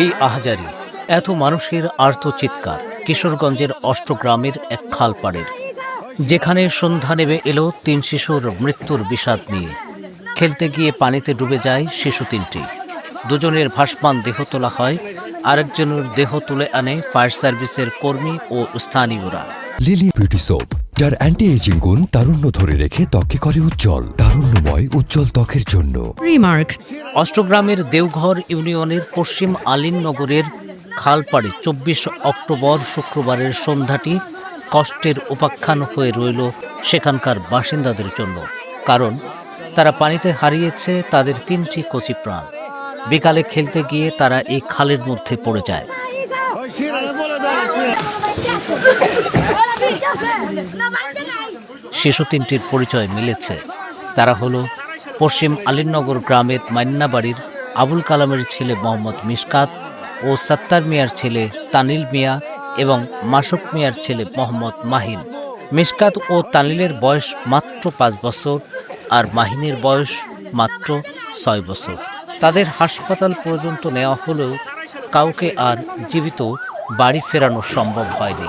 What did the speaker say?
এই আহাজারি, এত মানুষের আর্ত চিৎকার কিশোরগঞ্জের অষ্টগ্রামের এক খালপাড়ের। যেখানে সন্ধ্যা নেমে এলো তিন শিশুর মৃত্যুর বিষাদ নিয়ে। খেলতে গিয়ে পানিতে ডুবে যায় শিশু তিনটি। দুজনের ভাসমান দেহ তোলা হয়, আরেকজনের দেহ তুলে আনে ফায়ার সার্ভিসের কর্মী ও স্থানীয়রা। লিলি বিউটি সোপ যার অ্যান্টি এজিং গুণ তারুণ্য ধরে রেখে ত্বকে করে উজ্জ্বল তারুণ্যময় উজ্জ্বল ত্বকের জন্য। রিমার্ক অষ্টগ্রামের দেওঘর ইউনিয়নের পশ্চিম আলিননগরের খালপাড়ে চব্বিশ অক্টোবর শুক্রবারের সন্ধ্যাটি কষ্টের উপাখ্যান হয়ে রইল সেখানকার বাসিন্দাদের জন্য। কারণ তারা পানিতে হারিয়েছে তাদের তিনটি কচি প্রাণ। বিকালে খেলতে গিয়ে তারা এই খালের মধ্যে পড়ে যায়। শিশু তিনটির পরিচয় মিলেছে। তারা হলো পশ্চিম আলিনগর গ্রামের মান্নাবাড়ির আবুল কালামের ছেলে মোহাম্মদ মিশকাত ও সত্তার মিয়ার ছেলে তানিল মিয়া এবং মাসুক মিয়ার ছেলে মোহাম্মদ মাহিন। মিশকাত ও তানিলের বয়স মাত্র পাঁচ বছর আর মাহিনের বয়স মাত্র ছয় বছর। তাদের হাসপাতাল পর্যন্ত নেওয়া হলেও কাউকে আর জীবিত বাড়ি ফেরানো সম্ভব হয়নি।